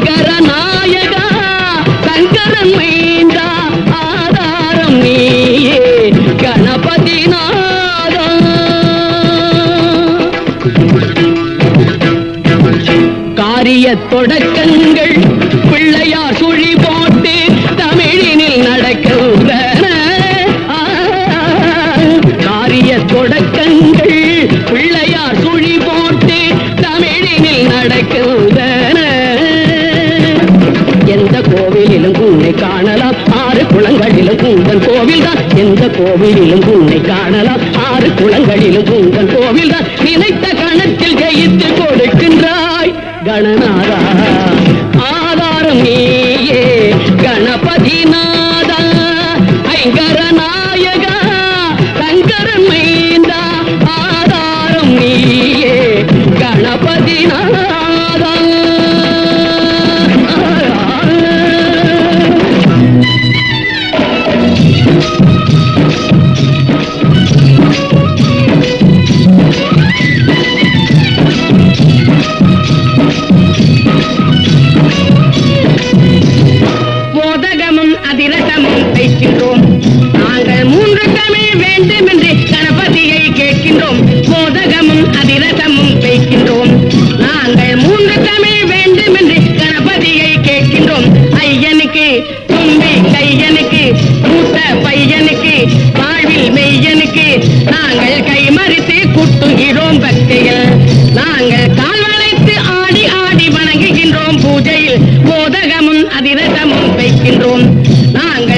சங்கர நாயகா சங்கரன் மைந்தா ஆதாரம் நீயே கணபதி நாதா காரிய தொடக்கங்கள் கோவிலிலும் உன்னை காணலாம் ஆறு குளங்களிலும் உங்கள் கோவில்தான். எந்த கோவிலிலும் உன்னை காணலாம் ஆறு குளங்களிலும் உங்கள் கோவில்தான். நினைத்த கணத்தில் ஜெயித்து கொடுக்கின்றாய். கணநாத வேண்டும் என்று கணபதியை கேட்கின்றோம். மோதகமும் அதிரசமும் தைக்கின்றோம் நாங்கள் மூன்று தமிழ் வேண்டும் என்று கணபதியை கேட்கின்றோம். ஐயனுக்கு தும்பி கையனுக்கு மூத்த பையனுக்கு வாழ்வில் மெய்யனுக்கு நாங்கள் கைமறித்து குட்டுகிறோம் பக்தியில். நாங்கள் கால் வளைத்து ஆடி ஆடி வணங்குகின்றோம் பூஜையில். மோதகமும் அதிரசமும் வைக்கின்றோம் நாங்கள்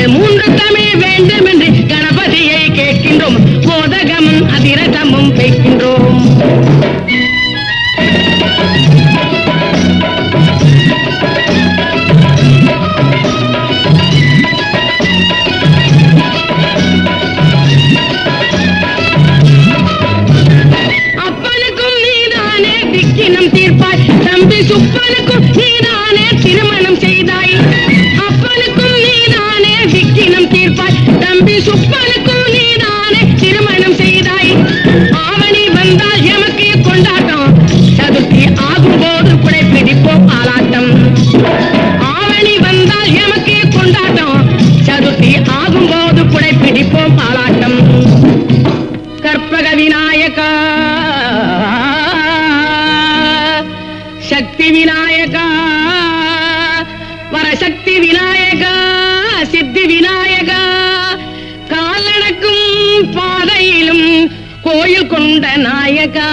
திக்கினம் கோயில் கொண்ட நாயகா.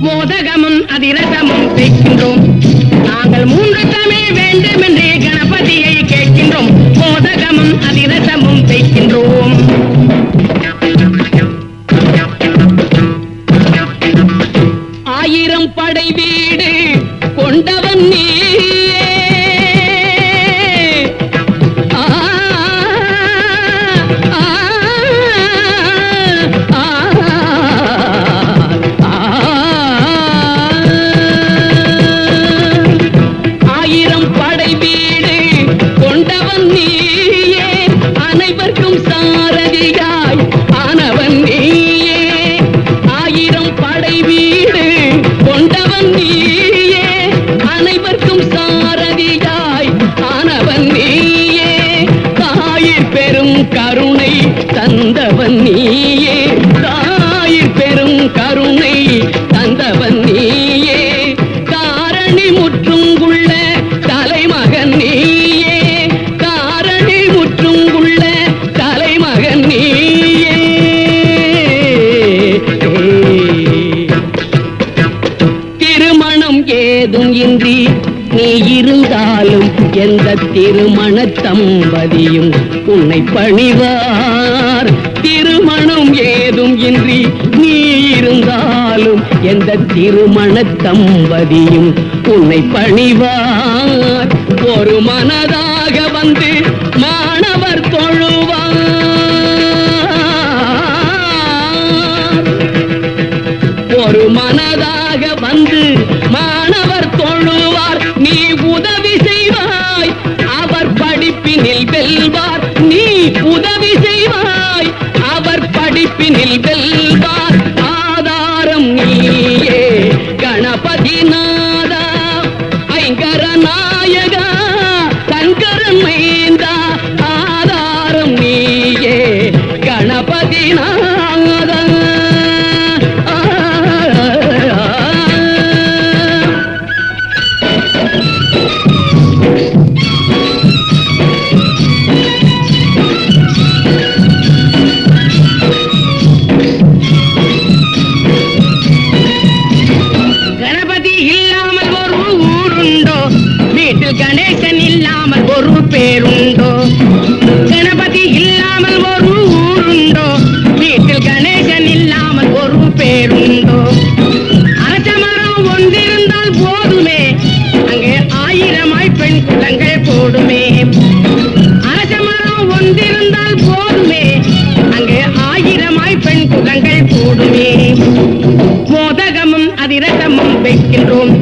மோதகமும் அதிரசமும் வைக்கின்றோம் நாங்கள் மூன்று தமிழ் வேண்டும் என்றே கணபதியை கேட்கின்றோம். மோதகமும் அதிரசமும் அனைவருக்கும் சாரதியாய். ஆனவன் நீயே. தாயிற் பெரும் கருணை தந்தவன் நீயே. திருமணம் ஏதும் இன்றி நீ இருந்தாலும் எந்த திருமண தம்பதியும் உன்னை பணிவார். திருமணம் ஏதும் இன்றி நீ இருந்தாலும் எந்த திருமண தம்பதியும் உன்னை பணிவார். ஒரு மனதாக வந்து மனதாக வந்து மான போதுமே போடுமே. மோதகமும் அதிரசமும் வைக்கின்றோம்.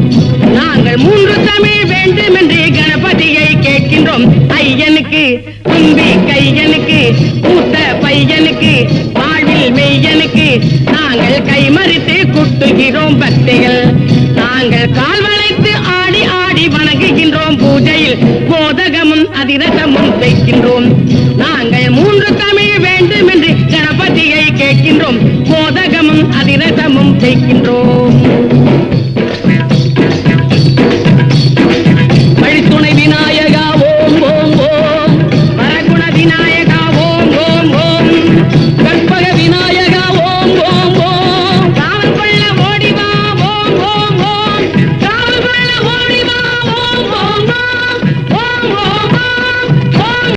நாங்கள் மூன்று தமிழ் வேண்டும் என்று கணபதியை கேட்கின்றோம். ஐயனுக்கு தும்பி கையனுக்கு கூத்த பையனுக்கு வாழ்வில் மெய்யனுக்கு நாங்கள் கைமறித்து குட்டுகிறோம் பக்திகள். நாங்கள் கால் வளைத்து ஆடி ஆடி வணங்குகின்றோம் பூஜையில். போதகமும் அதிரசமும் வைக்கின்றோம். நாங்கள் மூன்று